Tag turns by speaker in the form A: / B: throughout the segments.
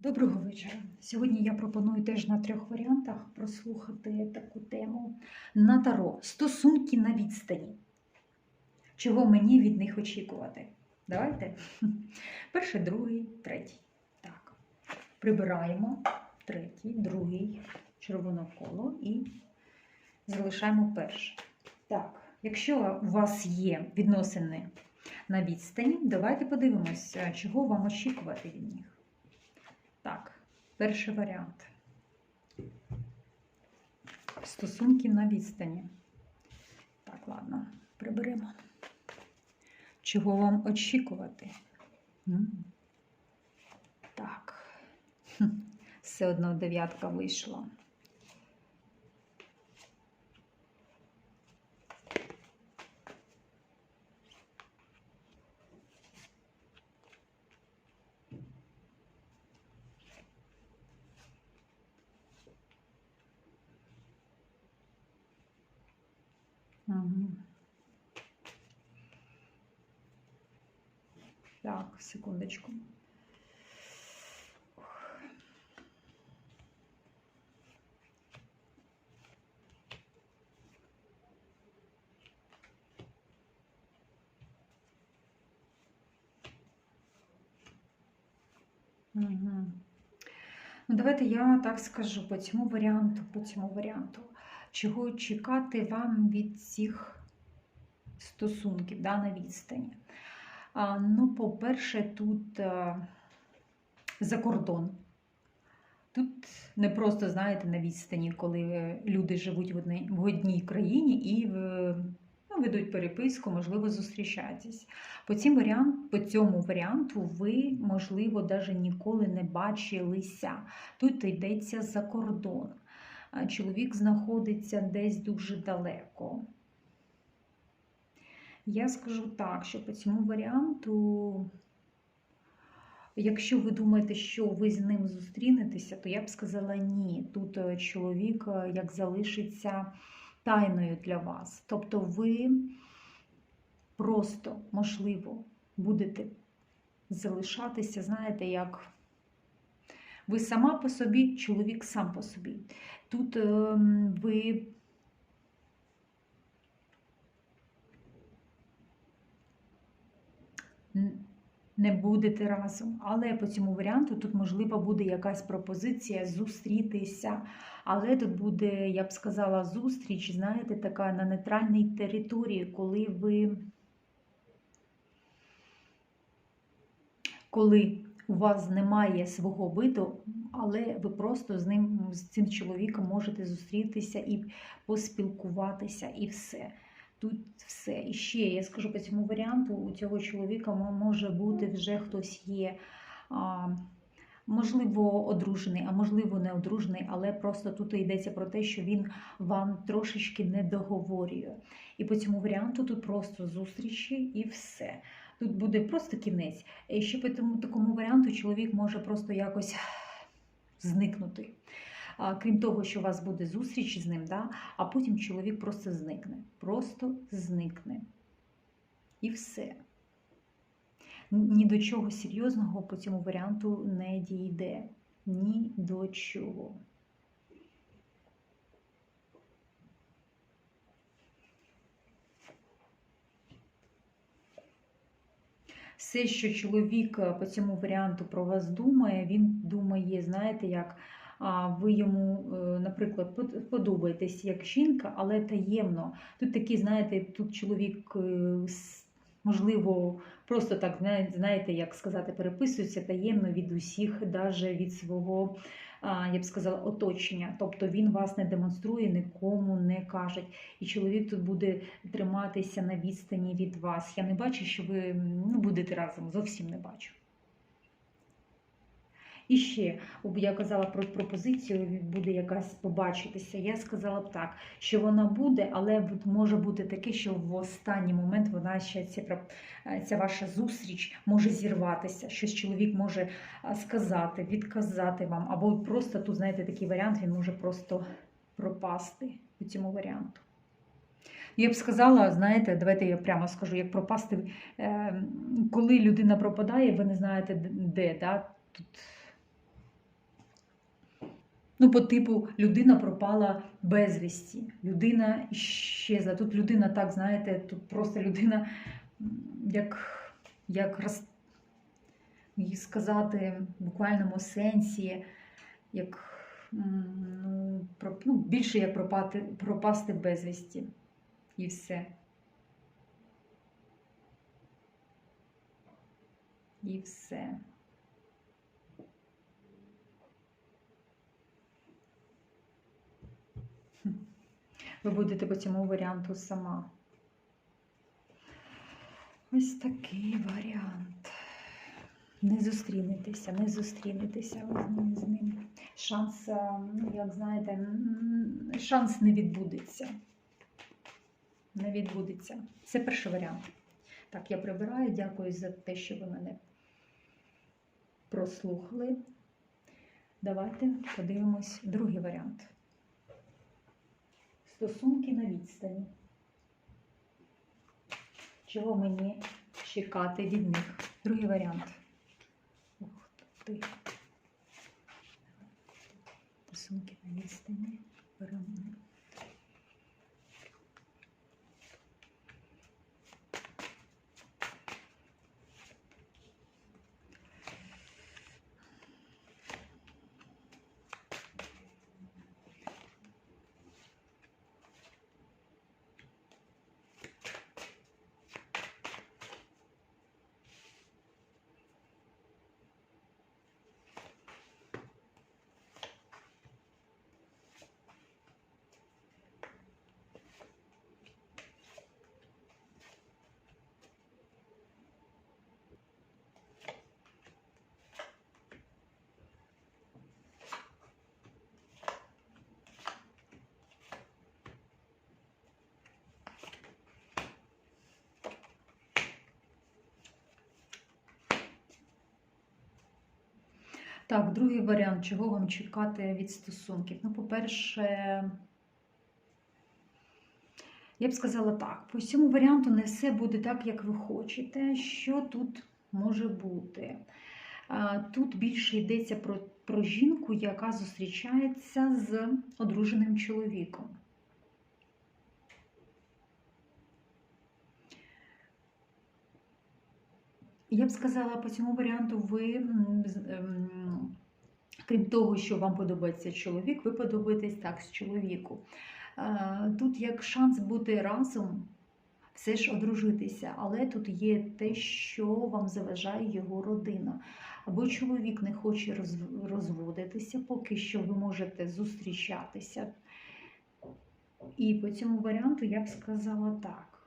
A: Доброго вечора. Сьогодні я пропоную теж на трьох варіантах прослухати таку тему на таро стосунки на відстані. Чого мені від них очікувати? Давайте. Перший, другий, третій. Так. Прибираємо третій, другий, червоне коло і залишаємо перший. Так, якщо у вас є відносини на відстані, давайте подивимося, чого вам очікувати від них. Так, перший варіант. Стосунки на відстані. Так, ладно, приберемо. Чого вам очікувати? Так. Все одно дев'ятка вийшла. Так, секундочку. Мгм. Ну, давайте я так скажу по цьому варіанту, по цьому варіанту. Чого чекати вам від цих стосунків да, на відстані? А, ну, по-перше, тут а, за кордон. Тут не просто, знаєте, на відстані, коли люди живуть в одній, в одній країні і в- ну, ведуть переписку, можливо, зустрічатись. По, цим варіант, по цьому варіанту ви, можливо, навіть ніколи не бачилися. Тут йдеться за кордон. Чоловік знаходиться десь дуже далеко. Я скажу так, що по цьому варіанту, якщо ви думаєте, що ви з ним зустрінетеся, то я б сказала ні. Тут е, чоловік е, як залишиться тайною для вас. Тобто ви просто, можливо, будете залишатися, знаєте, як ви сама по собі, чоловік сам по собі. Тут ем, ви не будете разом. Але по цьому варіанту тут, можливо, буде якась пропозиція зустрітися. Але тут буде, я б сказала, зустріч, знаєте, така на нейтральній території, коли ви. Коли у вас немає свого биту, але ви просто з ним, з цим чоловіком можете зустрітися і поспілкуватися, і все. Тут все. І ще я скажу по цьому варіанту: у цього чоловіка може бути вже хтось є. А, Можливо, одружений, а можливо, не одружений, але просто тут йдеться про те, що він вам трошечки не договорює. І по цьому варіанту тут просто зустрічі і все. Тут буде просто кінець. І ще по тому такому варіанту чоловік може просто якось зникнути. Крім того, що у вас буде зустріч з ним, да? а потім чоловік просто зникне. Просто зникне. І все. Ні до чого серйозного по цьому варіанту не дійде. Ні до чого. Все, що чоловік е, по цьому варіанту про вас думає, він думає, знаєте, як ви йому, е, наприклад, под- подобаєтесь як жінка, але таємно. Тут такий, знаєте, тут чоловік, е, можливо, просто так, знає- знаєте, як сказати, переписується таємно від усіх, навіть від свого, я б сказала, оточення. Тобто він вас не демонструє, нікому не каже. І чоловік тут буде триматися на відстані від вас. Я не бачу, що ви ну, будете разом, зовсім не бачу. І ще, я казала про пропозицію, буде якась побачитися. Я сказала б так, що вона буде, але може бути таке, що в останній момент вона ще ця, е, ця ваша зустріч може зірватися. Щось чоловік може сказати, відказати вам, або просто тут, знаєте, такий варіант, він може просто пропасти у цьому варіанту. Я б сказала, знаєте, давайте я прямо скажу, як пропасти, е, коли людина пропадає, ви не знаєте де. Да? Тут Ну, по типу, людина пропала безвісті, людина щезла. Тут людина, так, знаєте, тут просто людина, як, як роз, сказати, в буквальному сенсі, як ну, про, ну, більше як пропати, пропасти безвісті. І все. І все. Ви будете по цьому варіанту сама. Ось такий варіант. Не зустрінетеся, не зустрінетеся з ним- Шанс, ну, як знаєте, шанс не відбудеться. Не відбудеться. Це перший варіант. Так, я прибираю. Дякую за те, що ви мене прослухали. Давайте подивимось другий варіант. Стосунки на відстані. Чого мені чекати від них? Другий варіант. Ух ти. Стосунки на відстані. Беремо. Так, другий варіант, чого вам чекати від стосунків? Ну, по-перше, я б сказала так, по цьому варіанту не все буде так, як ви хочете. Що тут може бути? Тут більше йдеться про, про жінку, яка зустрічається з одруженим чоловіком. Я б сказала, по цьому варіанту ви, ем, крім того, що вам подобається чоловік, ви подобаєтесь так з чоловіку. Е, Тут як шанс бути разом, все ж одружитися, але тут є те, що вам заважає його родина. Або чоловік не хоче розводитися, поки що ви можете зустрічатися. І по цьому варіанту я б сказала так.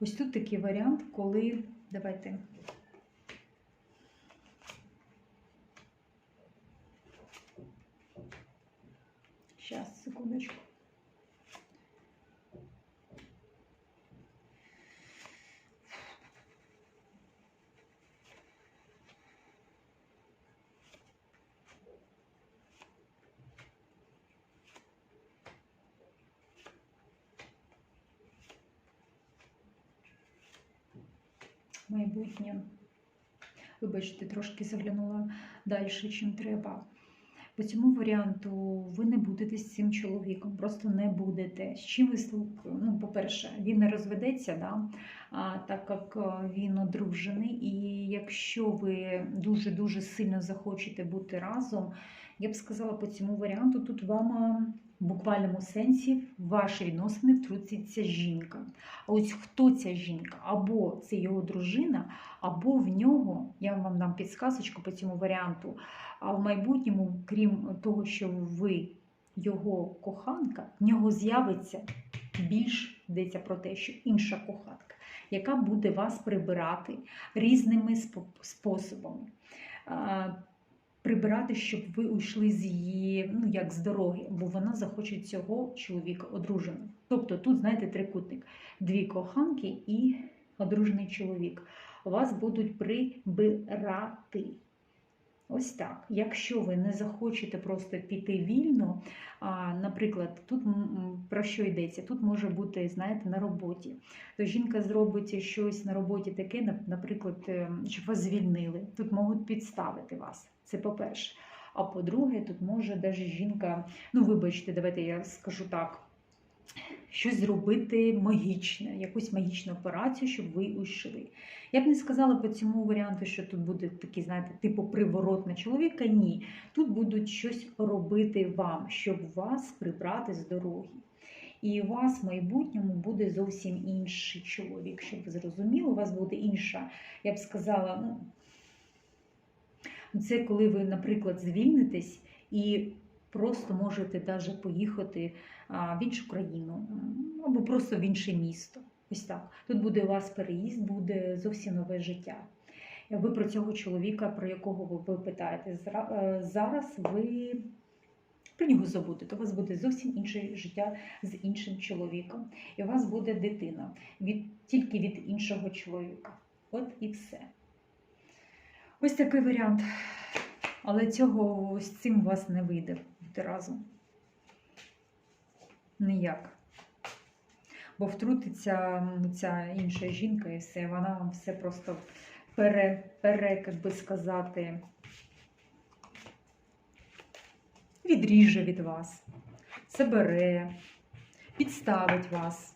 A: Ось тут такий варіант, коли. Давайте. Зараз, секундочку. Майбутнє. Вибачте, трошки заглянула далі, чим треба. По цьому варіанту ви не будете з цим чоловіком, просто не будете. З чим ви Ну, по-перше, він не розведеться, да? а, так як е, він одружений, і якщо ви дуже-дуже сильно захочете бути разом, я б сказала по цьому варіанту, тут вам е, в буквальному сенсі в ваші відносини втрутиться жінка. А ось хто ця жінка? Або це його дружина, або в нього, я вам дам підсказочку по цьому варіанту, а в майбутньому, крім того, що ви його коханка, в нього з'явиться більш йдеться про те, що інша коханка, яка буде вас прибирати різними способами. Прибирати, щоб ви уйшли з її, ну як з дороги, бо вона захоче цього чоловіка одруженого. Тобто тут, знаєте, трикутник: дві коханки і одружений чоловік. Вас будуть прибирати. Ось так. Якщо ви не захочете просто піти вільно, а, наприклад, тут про що йдеться? Тут може бути, знаєте, на роботі. То жінка зробить щось на роботі таке, наприклад, е, щоб вас звільнили. Тут можуть підставити вас. Це по-перше. А по-друге, тут може навіть жінка, ну вибачте, давайте я скажу так. Щось зробити магічне, якусь магічну операцію, щоб ви ушли. Я б не сказала по цьому варіанту, що тут буде такий, знаєте, типу приворот на чоловіка. Ні. Тут будуть щось робити вам, щоб вас прибрати з дороги. І у вас в майбутньому буде зовсім інший чоловік, щоб ви зрозуміли, у вас буде інша, я б сказала, ну, це коли ви, наприклад, звільнитесь і просто можете навіть поїхати в іншу країну або просто в інше місто. Ось так. Тут буде у вас переїзд, буде зовсім нове життя. Ви про цього чоловіка, про якого ви, питаєте, е, зараз ви про нього забудете. У вас буде зовсім інше життя з іншим чоловіком. І у вас буде дитина від, тільки від іншого чоловіка. От і все. Ось такий варіант. Але цього з цим у вас не вийде разом. Ніяк. Бо втрутиться ця інша жінка і все, вона вам все просто пере, пере як би сказати, відріже від вас, забере, підставить вас.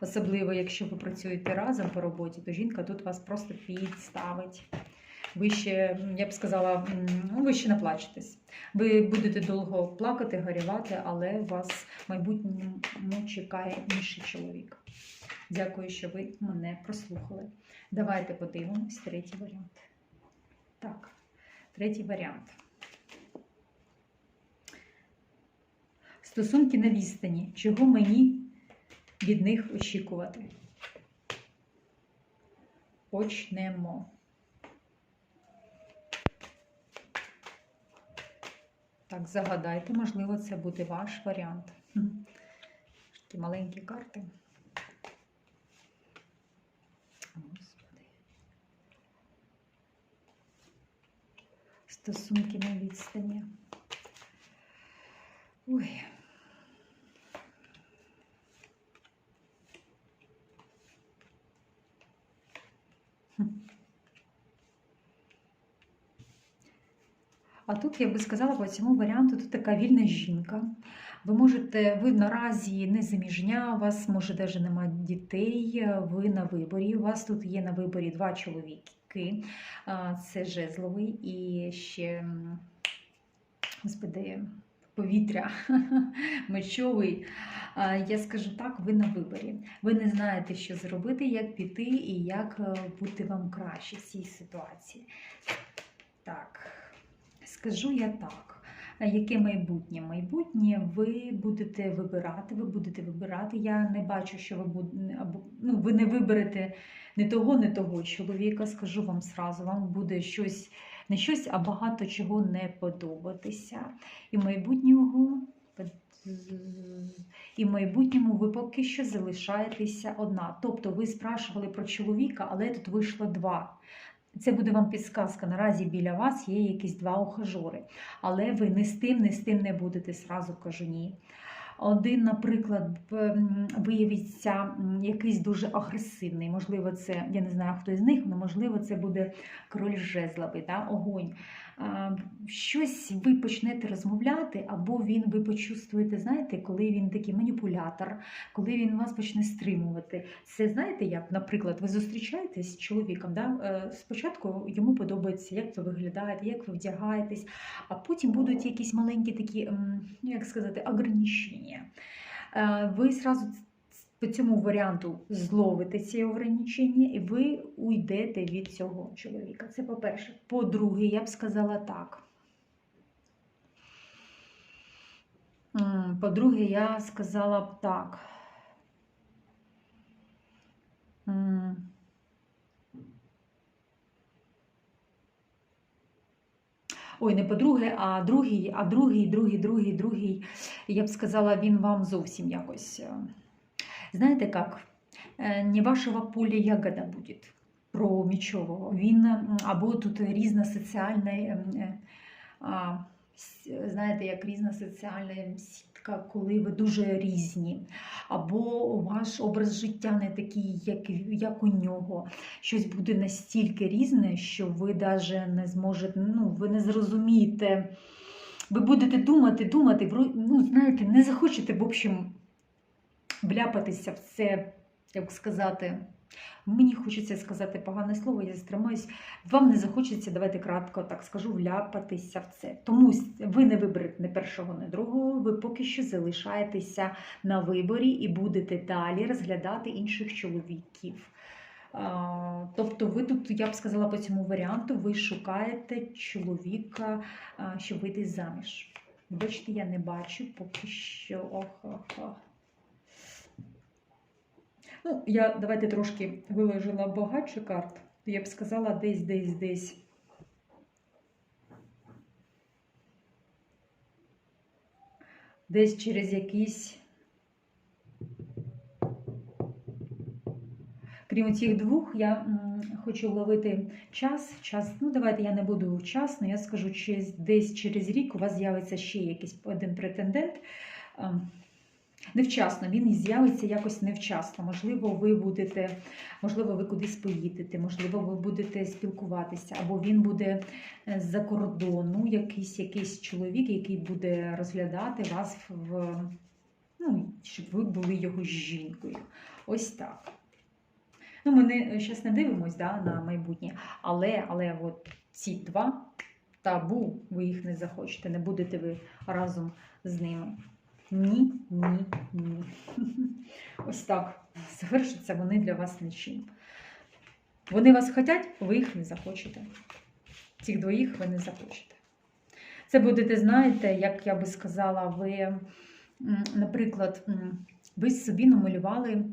A: Особливо, якщо ви працюєте разом по роботі, то жінка тут вас просто підставить. Ви ще, я б сказала, ну, ви ще наплачетесь. Ви будете довго плакати, горювати, але вас в майбутньому чекає інший чоловік. Дякую, що ви мене прослухали. Давайте подивимось третій варіант. Так, третій варіант. Стосунки на відстані. Чого мені від них очікувати? Почнемо. Так, загадайте, можливо, це буде ваш варіант. Такі маленькі карти. Господи. Стосунки на відстані. Ой. Хм. А тут я би сказала по цьому варіанту, тут така вільна жінка. Ви можете, ви наразі не заміжня, у вас може навіть немає дітей, ви на виборі. У вас тут є на виборі два чоловіки. Це жезловий і ще, господи, повітря мечовий. Я скажу так, ви на виборі. Ви не знаєте, що зробити, як піти і як е, бути вам краще в цій ситуації. Так. Скажу я так. Яке майбутнє? Майбутнє ви будете вибирати, ви будете вибирати. Я не бачу, що ви або ну, ви не виберете не того, не того чоловіка. Скажу вам сразу, вам буде щось, не щось, а багато чого не подобатися. І майбутнього. І в майбутньому ви поки що залишаєтеся одна. Тобто ви спрашували про чоловіка, але тут вийшло два. Це буде вам підсказка. Наразі біля вас є якісь два ухажори. Але ви не з тим, не з тим не будете, сразу кажу ні. Один, наприклад, виявиться якийсь дуже агресивний. Можливо, це, я не знаю, хто з них, але можливо, це буде король жезловий, да? огонь. Щось ви почнете розмовляти, або він ви почувствуєте, знаєте, коли він такий маніпулятор, коли він вас почне стримувати. Це знаєте, як, наприклад, ви зустрічаєтесь з чоловіком, да? е, спочатку йому подобається, як ви виглядаєте, як ви вдягаєтесь, а потім будуть якісь маленькі такі, ну, як сказати, ограничення. Е, Ви зразу по цьому варіанту зловите ці ограничення, і ви уйдете від цього чоловіка. Це по-перше. По-друге, я б сказала так. По-друге, я сказала б так. Ой, не по-друге, а другий, а другий, другий, другий, другий, я б сказала, він вам зовсім якось. Е, Знаєте як? Не вашого поля ягода буде. про Мічового. Він або тут різна соціальна, знаєте, як різна соціальна сітка, коли ви дуже різні, або ваш образ життя не такий, як, як у нього. Щось буде настільки різне, що ви навіть не зможете, ну, ви не зрозумієте. Ви будете думати, думати, ну, знаєте, не захочете, в общем, вляпатися в це, як сказати. Мені хочеться сказати погане слово, я стримаюсь. Вам не захочеться, давайте кратко так скажу, вляпатися в це. Тому ви не виберете не першого, не другого, ви поки що залишаєтеся на виборі і будете далі розглядати інших чоловіків. Тобто, ви тут, я б сказала, по цьому варіанту, ви шукаєте чоловіка, щоб вийти заміж. Бачите, я не бачу поки що. Ох, ох, ох. Ну, я давайте трошки виложила багатше карт. Я б сказала, десь, десь, десь. Десь через якісь. Крім цих двох, я хочу вловити час. час. Ну, давайте я не буду вчасно, я скажу, десь через рік у вас з'явиться ще якийсь один претендент. Невчасно, він з'явиться якось невчасно. Можливо, ви будете, можливо, ви кудись поїдете, можливо, ви будете спілкуватися, або він буде е, з-за кордону, якийсь, якийсь чоловік, який буде розглядати вас в, ну, щоб ви були його жінкою. Ось так. Ну, ми не, зараз не дивимось да, на майбутнє, але, але от ці два табу, ви їх не захочете, не будете ви разом з ними. Ні, ні, ні. Ось так. Завершаться вони для вас нічим. Вони вас хочуть, ви їх не захочете. Цих двоїх ви не захочете. Це будете, знаєте, як я би сказала, ви, наприклад, ви собі намалювали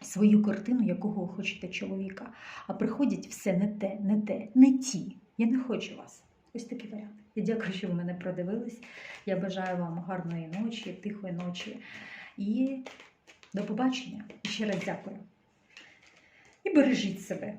A: свою картину, якого ви хочете чоловіка, а приходять все не те, не те, не ті. Я не хочу вас. Ось такий варіант. Я дякую, що ви мене продивились. Я бажаю вам гарної ночі, тихої ночі. І до побачення. І ще раз дякую. І бережіть себе.